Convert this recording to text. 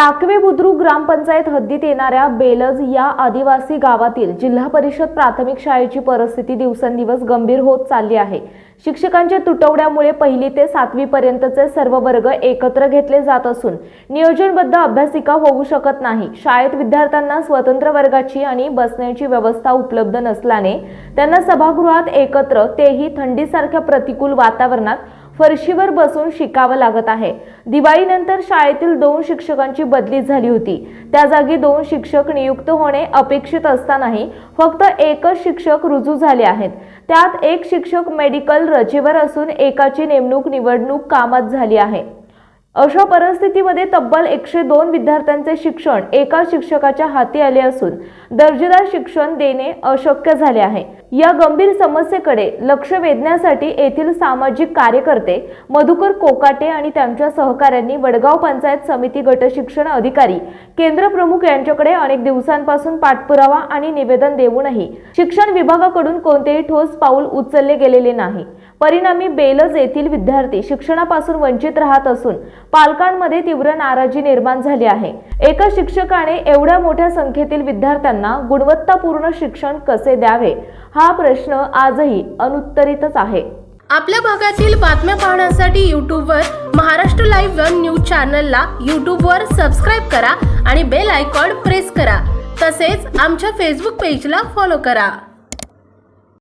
टाकवे बुद्रुक ग्रामपंचायत हद्दीत येणाऱ्या बेलज या आदिवासी गावातील जिल्हा परिषद प्राथमिक शाळेची परिस्थिती दिवसेंदिवस गंभीर होत चालली आहे. शिक्षकांच्या तुटवड्यामुळे पहिली ते सातवी पर्यंतचे सर्व वर्ग एकत्र घेतले जात असून नियोजनबद्ध अभ्यासिका होऊ शकत नाही. शाळेत विद्यार्थ्यांना स्वतंत्र वर्गाची आणि बसण्याची व्यवस्था उपलब्ध नसल्याने त्यांना सभागृहात एकत्र तेही थंडीसारख्या प्रतिकूल वातावरणात फरशीवर बसून शिकावं लागत आहे. दिवाळीनंतर शाळेतील दोन शिक्षकांची बदली झाली होती. त्या जागी दोन शिक्षक नियुक्त होणे अपेक्षित असतानाही फक्त एकच शिक्षक रुजू झाले आहेत. त्यात एक शिक्षक मेडिकल रजेवर असून एकाची नेमणूक निवडणूक कामात झाली आहे. अशा परिस्थितीमध्ये तब्बल एकशे दोन विद्यार्थ्यांचे शिक्षण एका शिक्षकाच्या हाती आले असून दर्जेदार शिक्षण देणे अशक्य झाले आहे. या गंभीर समस्येकडे लक्ष वेधण्यासाठी येथील सामाजिक कार्यकर्ते मधुकर कोकाटे आणि त्यांच्या सहकाऱ्यांनी वडगाव पंचायत समिती गट शिक्षण अधिकारी केंद्र प्रमुख यांच्याकडे अनेक दिवसांपासून पाठपुरावा आणि निवेदन देऊनही शिक्षण विभागाकडून कोणतेही ठोस पाऊल उचलले गेलेले नाही. परिणामी बेलज येथील विद्यार्थी शिक्षणापासून वंचित राहत असून पालकांमध्ये तीव्र नाराजी निर्माण झाली आहे. एका शिक्षकाने एवढ्या मोठ्या संख्येतील विद्यार्थ्यांना गुणवत्तापूर्ण शिक्षण कसे द्यावे? हा प्रश्न आजही अनुत्तरितच आहे. आपल्या भागातील बातम्या पाहण्यासाठी यूट्यूबवर महाराष्ट्र लाईव्ह वन न्यूज चॅनलला यूट्यूबवर सबस्क्राईब करा आणि बेल आयकॉन प्रेस करा. तसेच आमच्या फेसबुक पेजला फॉलो करा.